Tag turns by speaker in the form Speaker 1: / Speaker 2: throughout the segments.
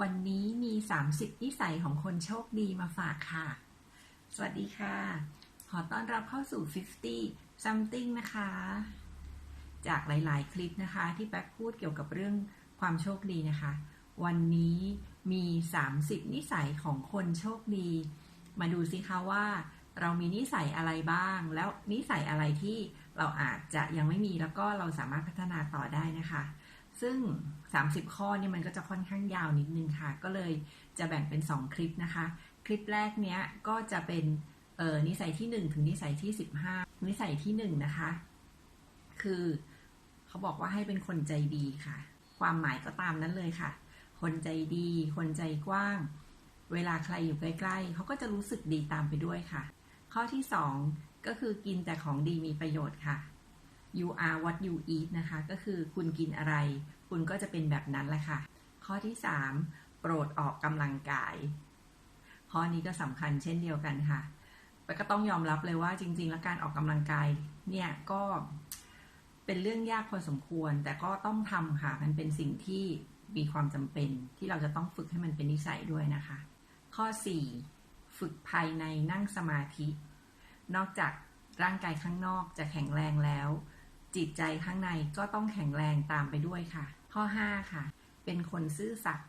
Speaker 1: วันนี้มี 30 นิสัยของคนโชคดีมาฝากค่ะ สวัสดีค่ะ ขอต้อนรับเข้าสู่ 50 something นะคะ จากหลาย ๆ คลิปนะคะ ที่แป๊กพูดเกี่ยวกับเรื่องความโชคดีนะคะ วันนี้มี 30 นิสัยของคนโชคดี มาดูสิคะว่า เรามีนิสัยอะไรบ้าง แล้วนิสัยอะไรที่เราอาจจะยังไม่มีแล้วก็เราสามารถพัฒนาต่อได้นะคะ ซึ่ง 30 ข้อนี่มันก็จะค่อนข้างยาวนิดนึงค่ะ ก็เลยจะแบ่งเป็น 2 คลิปนะคะ คลิปแรกเนี้ยก็จะเป็นเออนิสัยที่ 1 ถึงนิสัยที่ 15 นิสัยที่ 1 นะคะ คือเขาบอกว่าให้เป็นคนใจดีค่ะ ความหมายก็ตามนั้นเลยค่ะ คนใจดี คนใจกว้าง เวลาใครอยู่ใกล้ๆเขาก็จะรู้สึกดีตามไปด้วยค่ะ ข้อที่ 2 ก็คือกินแต่ของดีมีประโยชน์ค่ะ you are what you eat นะคะ ก็คือคุณกินอะไร คุณก็จะเป็นแบบนั้นแหละค่ะ ข้อที่ 3 โปรดออกกำลังกาย ข้อนี้ก็สำคัญเช่นเดียวกันค่ะแต่ก็ต้องยอมรับเลยว่าจริง ๆ แล้วการออกกำลังกายเนี่ยก็เป็นเรื่องยากพอสมควร แต่ก็ต้องทำค่ะ มันเป็นสิ่งที่มีความจำเป็นที่เราจะต้องฝึกให้มันเป็นนิสัยด้วยนะคะ ข้อ 4 ฝึกภายในนั่งสมาธิ นอกจากร่างกายข้างนอกจะแข็งแรงแล้ว จิตใจข้างในก็ต้องแข็งแรงตามไปด้วยค่ะ ข้อ 5 ค่ะ เป็นคนซื่อสัตย์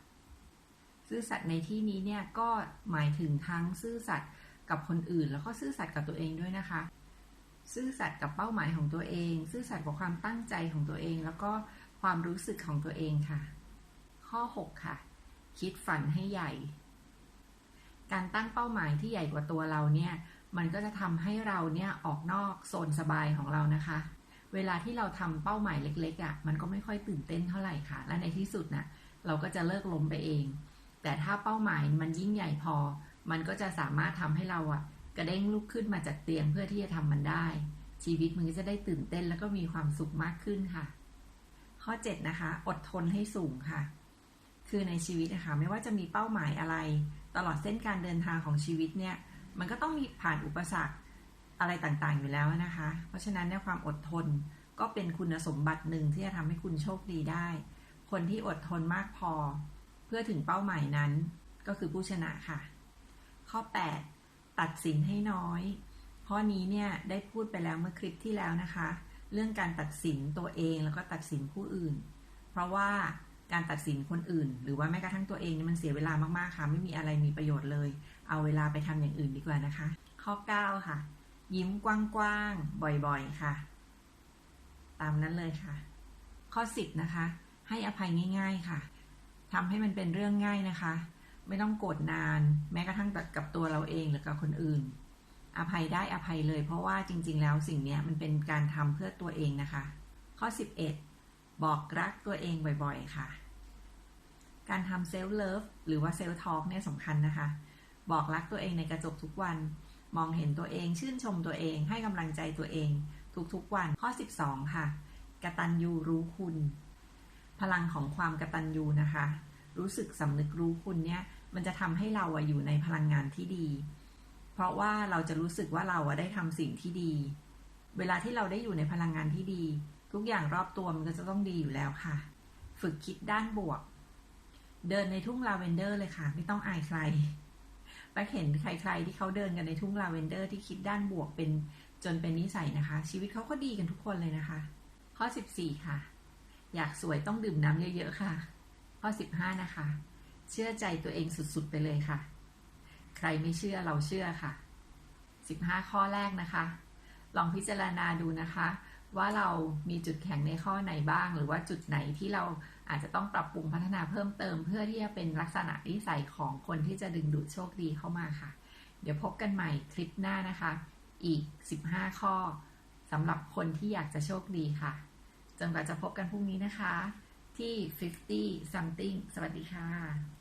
Speaker 1: ซื่อสัตย์ในที่นี้เนี่ยก็หมายถึงทั้งซื่อสัตย์กับคนอื่น แล้วก็ซื่อสัตย์กับตัวเองด้วยนะคะ ซื่อสัตย์กับเป้าหมายของตัวเอง ซื่อสัตย์กับความตั้งใจของตัวเอง แล้วก็ความรู้สึกของตัวเองค่ะ ข้อ 6 ค่ะ คิดฝันให้ใหญ่ การตั้งเป้าหมายที่ใหญ่กว่าตัวเราเนี่ยมันก็จะทำให้เราเนี่ยออกนอกโซนสบายของเรานะคะ เวลาที่เราทำเป้าหมายเล็กๆอะ่ะมันก็ไม่ค่อยตื่นเต้นเท่าไหร่ค่ะ และในที่สุดนะ่ะเราก็จะเลิกล้มไปเอง แต่ถ้าเป้าหมายมันยิ่งใหญ่พอ มันก็จะสามารถทำให้เราอะ่ะ กระเด้งลุกขึ้นมาจากเตียงเพื่อที่จะทำมันได้ ชีวิตมันก็จะได้ตื่นเต้นแล้วก็มีความสุขมากขึ้นค่ะ ข้อ 7 นะคะ อดทนให้สูงค่ะ คือในชีวิตนะคะไม่ว่าจะมีเป้าหมายอะไร ตลอดเส้นการเดินทางของชีวิตเนี่ย มันก็ต้องมีผ่านอุปสรรค อะไรต่างๆอยู่แล้วนะคะ เพราะฉะนั้นเนี่ยความอดทนก็เป็นคุณสมบัติหนึ่งที่จะทำให้คุณโชคดีได้ คนที่อดทนมากพอ เพื่อถึงเป้าหมายนั้นก็คือผู้ชนะค่ะ ข้อ 8 ตัดสินให้น้อยข้อนี้เนี่ยได้พูดไปแล้วเมื่อคลิปที่แล้วนะคะ เรื่องการตัดสินตัวเองแล้วก็ตัดสินผู้อื่น เพราะว่าการตัดสินคนอื่น หรือว่าแม้กระทั่งตัวเองนี่มันเสียเวลามากๆค่ะ ไม่มีอะไรมีประโยชน์เลย เอาเวลาไปทำอย่างอื่นดีกว่านะคะ ข้อ 9 ค่ะ ยิ้มกว้างๆ บ่อยๆ ค่ะ ตามนั้นเลยค่ะ ข้อ10นะคะ ให้อภัยง่าย ๆ ค่ะทำให้มันเป็นเรื่องง่ายนะคะ ไม่ต้องโกรธนาน แม้กระทั่งกับตัวเราเองหรือกับคนอื่น อภัยได้อภัยเลย เพราะว่าจริง ๆ แล้วสิ่งนี้มันเป็นการทำเพื่อตัวเองนะคะ ข้อ 11 บอกรักตัวเองบ่อยๆ ค่ะ การทำเซลฟ์เลิฟหรือว่าเซลฟ์ทอล์กเนี่ยสำคัญนะคะ บอกรักตัวเองในกระจกทุกวัน มองเห็นตัวเองชื่นชมตัวเองให้กำลังใจตัวเอง ทุกๆวันข้อ 12 ค่ะ กตัญญูรู้คุณ พลังของความกตัญญูนะคะ รู้สึกสำนึกรู้คุณเนี่ยมันจะทำให้เราอะอยู่ในพลังงานที่ดี เพราะว่าเราจะรู้สึกว่าเราอะได้ทำสิ่งที่ดี เวลาที่เราได้อยู่ในพลังงานที่ดี ทุกอย่างรอบตัวมันก็จะต้องดีอยู่แล้วค่ะ ฝึกคิดด้านบวก เดินในทุ่งลาเวนเดอร์เลยค่ะ ไม่ต้องอายใคร แป๊กเห็นใคร ๆ ที่เขาเดินกันในทุ่งลาเวนเดอร์ที่คิดด้านบวกเป็นจนเป็นนิสัยนะคะ ชีวิตเขาก็ดีกันทุกคนเลยนะคะ ข้อ 14 ค่ะ อยากสวยต้องดื่มน้ำเยอะ ๆ ค่ะ ข้อ 15 นะคะ เชื่อใจตัวเองสุด ๆ ไปเลยค่ะ ใครไม่เชื่อเราเชื่อค่ะ 15 ข้อแรกนะคะ ลองพิจารณาดูนะคะ ว่าเรามีจุดแข็งในข้อไหนบ้าง หรือว่าจุดไหนที่เราอาจจะต้องปรับปรุงพัฒนาเพิ่มเติม เพื่อที่จะเป็นลักษณะนิสัยของคนที่จะดึงดูดโชคดีเข้ามาค่ะ เดี๋ยวพบกันใหม่คลิปหน้านะคะ อีก 15 ข้อสำหรับคนที่อยากจะโชคดีค่ะจนกว่าจะพบกันพรุ่งนี้นะคะ ที่ 50 something สวัสดีค่ะ